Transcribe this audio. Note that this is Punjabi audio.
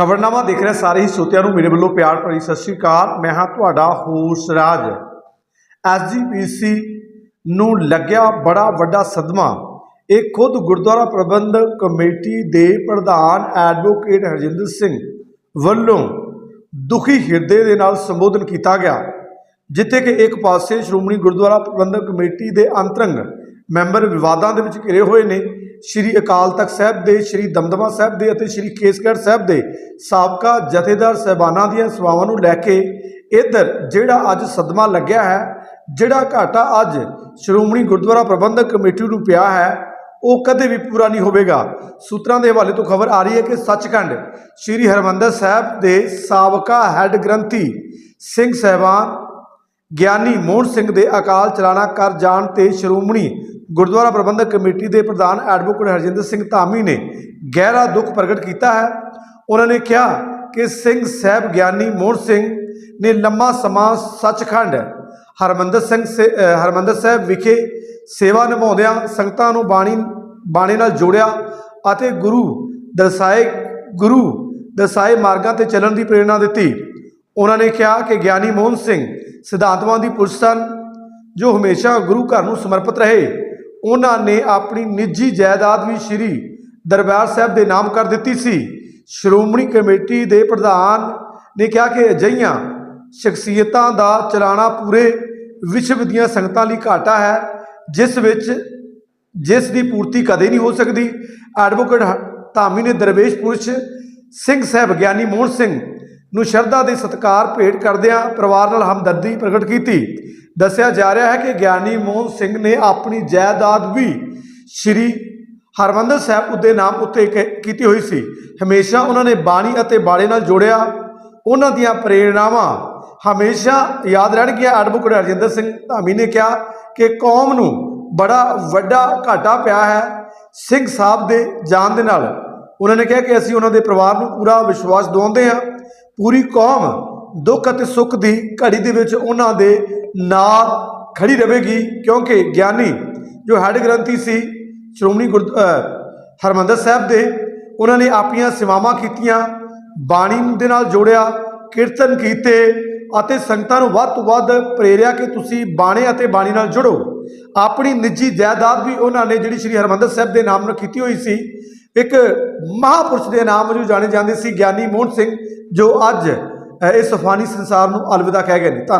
ਖਬਰਨਾਮਾ ਦੇਖ ਰਹੇ ਸਾਰੇ ਹੀ ਸਰੋਤਿਆਂ ਨੂੰ ਮੇਰੇ ਵੱਲੋਂ ਪਿਆਰ ਭਰੀ ਸਤਿ ਸ਼੍ਰੀ ਅਕਾਲ। ਮੈਂ ਹਾਂ ਤੁਹਾਡਾ ਹੋਸ ਰਾਜ। ਐਸਜੀਪੀਸੀ ਨੂੰ ਲੱਗਿਆ ਬੜਾ ਵੱਡਾ ਸਦਮਾ। ਇਹ ਖੁਦ ਗੁਰਦੁਆਰਾ ਪ੍ਰਬੰਧਕ ਕਮੇਟੀ ਦੇ ਪ੍ਰਧਾਨ ਐਡਵੋਕੇਟ ਹਰਜਿੰਦਰ ਸਿੰਘ ਵੱਲੋਂ ਦੁਖੀ ਹਿਰਦੇ ਦੇ ਨਾਲ ਸੰਬੋਧਨ ਕੀਤਾ ਗਿਆ, ਜਿੱਥੇ ਕਿ ਇੱਕ ਪਾਸੇ ਸ਼੍ਰੋਮਣੀ ਗੁਰਦੁਆਰਾ ਪ੍ਰਬੰਧਕ ਕਮੇਟੀ ਦੇ ਅੰਤਰੰਗ ਮੈਂਬਰ ਵਿਵਾਦਾਂ ਦੇ ਵਿੱਚ ਘਿਰੇ ਹੋਏ ਨੇ। ਸ਼੍ਰੀ ਅਕਾਲ ਤਖਤ ਸਾਹਿਬ ਦੇ, ਸ਼੍ਰੀ ਦਮਦਮਾ ਸਾਹਿਬ ਦੇ ਅਤੇ ਸ਼੍ਰੀ ਕੇਸਗੜ੍ਹ ਸਾਹਿਬ ਦੇ ਸਾਬਕਾ ਜਥੇਦਾਰ ਸਹਿਬਾਨਾਂ ਦੀਆਂ ਸੇਵਾਵਾਂ ਨੂੰ ਲੈ ਕੇ ਇੱਧਰ ਜਿਹੜਾ ਅੱਜ ਸਦਮਾ ਲੱਗਿਆ ਹੈ, ਜਿਹੜਾ ਘਾਟਾ ਅੱਜ ਸ਼੍ਰੋਮਣੀ ਗੁਰਦੁਆਰਾ ਪ੍ਰਬੰਧਕ ਕਮੇਟੀ ਨੂੰ ਪਿਆ ਹੈ, ਉਹ ਕਦੇ ਵੀ ਪੂਰਾ ਨਹੀਂ ਹੋਵੇਗਾ। ਸੂਤਰਾਂ ਦੇ ਹਵਾਲੇ ਤੋਂ ਖਬਰ ਆ ਰਹੀ ਹੈ ਕਿ ਸੱਚਖੰਡ ਸ਼੍ਰੀ ਹਰਮੰਦਰ ਸਾਹਿਬ ਦੇ ਸਾਬਕਾ ਹੈੱਡ ਗ੍ਰੰਥੀ ਸਿੰਘ ਸਹਿਬਾਨ ਗਿਆਨੀ ਮੋਹਨ ਸਿੰਘ ਦੇ ਅਕਾਲ ਚਲਾਣਾ ਕਰ ਜਾਣ ਤੇ ਸ਼੍ਰੋਮਣੀ ਗੁਰਦੁਆਰਾ ਪ੍ਰਬੰਧਕ ਕਮੇਟੀ ਦੇ ਪ੍ਰਧਾਨ ਐਡਵੋਕੇਟ ਹਰਜਿੰਦਰ ਸਿੰਘ ਧਾਮੀ ਨੇ ਗਹਿਰਾ ਦੁੱਖ ਪ੍ਰਗਟ ਕੀਤਾ ਹੈ। ਉਹਨਾਂ ਨੇ ਕਿਹਾ ਕਿ ਸਿੰਘ ਸਾਹਿਬ ਗਿਆਨੀ ਮੋਹਨ ਸਿੰਘ ਨੇ ਲੰਮਾ ਸਮਾਂ ਸੱਚਖੰਡ ਹਰਮੰਦਰ ਸਿੰਘ ਸੇ- ਹਰਿਮੰਦਰ ਸਾਹਿਬ ਵਿਖੇ ਸੇਵਾ ਨਿਭਾਉਂਦਿਆਂ ਸੰਗਤਾਂ ਨੂੰ ਬਾਣੀ ਬਾਣੇ ਨਾਲ ਜੋੜਿਆ ਅਤੇ ਗੁਰੂ ਦਰਸਾਏ ਗੁਰੂ ਦਰਸਾਏ ਮਾਰਗਾਂ ਤੇ ਚੱਲਣ ਦੀ ਪ੍ਰੇਰਣਾ ਦਿੱਤੀ। ਉਹਨਾਂ ਨੇ ਕਿਹਾ ਕਿ ਗਿਆਨੀ ਮੋਹਨ ਸਿੰਘ ਸਿਧਾਂਤਵਾਂ ਦੀ ਪੁਰਸ਼ ਸਨ, ਜੋ ਹਮੇਸ਼ਾ ਗੁਰੂ ਘਰ ਨੂੰ ਸਮਰਪਿਤ ਰਹੇ। ਉਹਨਾਂ ਨੇ ਆਪਣੀ ਨਿੱਜੀ ਜਾਇਦਾਦ ਵੀ ਸ਼੍ਰੀ ਦਰਬਾਰ ਸਾਹਿਬ ਦੇ ਨਾਮ ਕਰ ਦਿੱਤੀ ਸੀ। ਸ਼੍ਰੋਮਣੀ ਕਮੇਟੀ ਦੇ ਪ੍ਰਧਾਨ ਨੇ ਕਿਹਾ ਕਿ ਅਜਿਹੀਆਂ ਸ਼ਖਸੀਅਤਾਂ ਦਾ ਚਲਾਣਾ ਪੂਰੇ ਵਿਸ਼ਵ ਦੀਆਂ ਸੰਗਤਾਂ ਲਈ ਘਾਟਾ ਹੈ, ਜਿਸ ਵਿੱਚ ਜਿਸ ਦੀ ਪੂਰਤੀ ਕਦੇ ਨਹੀਂ ਹੋ ਸਕਦੀ। ਐਡਵੋਕੇਟ ਹ- ਧਾਮੀ ਨੇ ਦਰਵੇਸ਼ ਪੁਰਸ਼ ਸਿੰਘ ਸਾਹਿਬ ਗਿਆਨੀ ਮੋਹਨ ਸਿੰਘ ਨੂੰ ਸ਼ਰਧਾ ਦੇ ਸਤਕਾਰ ਭੇਟ ਕਰਦਿਆਂ ਪਰਿਵਾਰ ਨਾਲ ਹਮਦਰਦੀ ਪ੍ਰਗਟ ਕੀਤੀ। ਦੱਸਿਆ ਜਾ ਰਿਹਾ ਹੈ ਕਿ ਗਿਆਨੀ ਮੋਹਨ ਸਿੰਘ ਨੇ ਆਪਣੀ ਜਾਇਦਾਦ ਵੀ ਸ਼੍ਰੀ ਹਰਮੰਦਰ ਸਾਹਿਬ ਉੱਤੇ ਨਾਮ ਉੱਤੇ ਕ- ਕੀਤੀ ਹੋਈ ਸੀ। ਹਮੇਸ਼ਾ ਉਹਨਾਂ ਨੇ ਬਾਣੀ ਅਤੇ ਬਾੜੇ ਨਾਲ ਜੋੜਿਆ। ਉਹਨਾਂ ਦੀਆਂ ਪ੍ਰੇਰਣਾਵਾਂ ਹਮੇਸ਼ਾ ਯਾਦ ਰਹਿਣਗੀਆਂ। ਐਡਵੋਕੇਟ ਹਰਜਿੰਦਰ ਸਿੰਘ ਧਾਮੀ ਨੇ ਕਿਹਾ ਕਿ ਕੌਮ ਨੂੰ ਬੜਾ ਵੱਡਾ ਘਾਟਾ ਪਿਆ ਹੈ ਸਿੰਘ ਸਾਹਿਬ ਦੇ ਜਾਣ ਦੇ ਨਾਲ। ਉਹਨਾਂ ਨੇ ਕਿਹਾ ਕਿ ਅਸੀਂ ਉਹਨਾਂ ਦੇ ਪਰਿਵਾਰ ਨੂੰ ਪੂਰਾ ਵਿਸ਼ਵਾਸ ਦਿਵਾਉਂਦੇ ਹਾਂ। ਪੂਰੀ ਕੌਮ ਦੁੱਖ ਅਤੇ ਸੁੱਖ ਦੀ ਘੜੀ ਦੇ ਵਿੱਚ ਉਹਨਾਂ ਦੇ ਨਾਲ ਖੜੀ ਰਹੇਗੀ, ਕਿਉਂਕਿ ਗਿਆਨੀ ਜੋ ਹੈੱਡ ਗ੍ਰੰਥੀ ਸੀ, ਸ਼੍ਰੋਮਣੀ ਗੁਰ, ਅਹ, ਹਰਿਮੰਦਰ ਸਾਹਿਬ ਦੇ, ਉਹਨਾਂ ਨੇ ਆਪਣੀਆਂ ਸੇਵਾਵਾਂ ਕੀਤੀਆਂ, ਬਾਣੀ ਦੇ ਨਾਲ ਜੋੜਿਆ, ਕੀਰਤਨ ਕੀਤੇ ਅਤੇ ਸੰਗਤਾਂ ਨੂੰ ਵੱਧ ਤੋਂ ਵੱਧ ਪ੍ਰੇਰਿਆ ਕਿ ਤੁਸੀਂ ਬਾਣੇ ਅਤੇ ਬਾਣੀ ਨਾਲ ਜੁੜੋ। ਆਪਣੀ ਨਿੱਜੀ ਜਾਇਦਾਦ ਵੀ ਉਹਨਾਂ ਨੇ ਜਿਹੜੀ ਸ੍ਰੀ ਹਰਿਮੰਦਰ ਸਾਹਿਬ ਦੇ ਨਾਮ ਨਾਲ ਕੀਤੀ ਹੋਈ ਸੀ, ਇੱਕ ਮਹਾਪੁਰਸ਼ ਦੇ ਨਾਮ ਵਜੋਂ ਜਾਣੇ ਜਾਂਦੇ ਸੀ ਗਿਆਨੀ ਮੋਹਨ ਸਿੰਘ, ਜੋ ਅੱਜ ਇਸ ਫਾਨੀ ਸੰਸਾਰ ਨੂੰ ਅਲਵਿਦਾ ਕਹਿ ਗਏ ਨੇ। ਧੰਨਵਾਦ।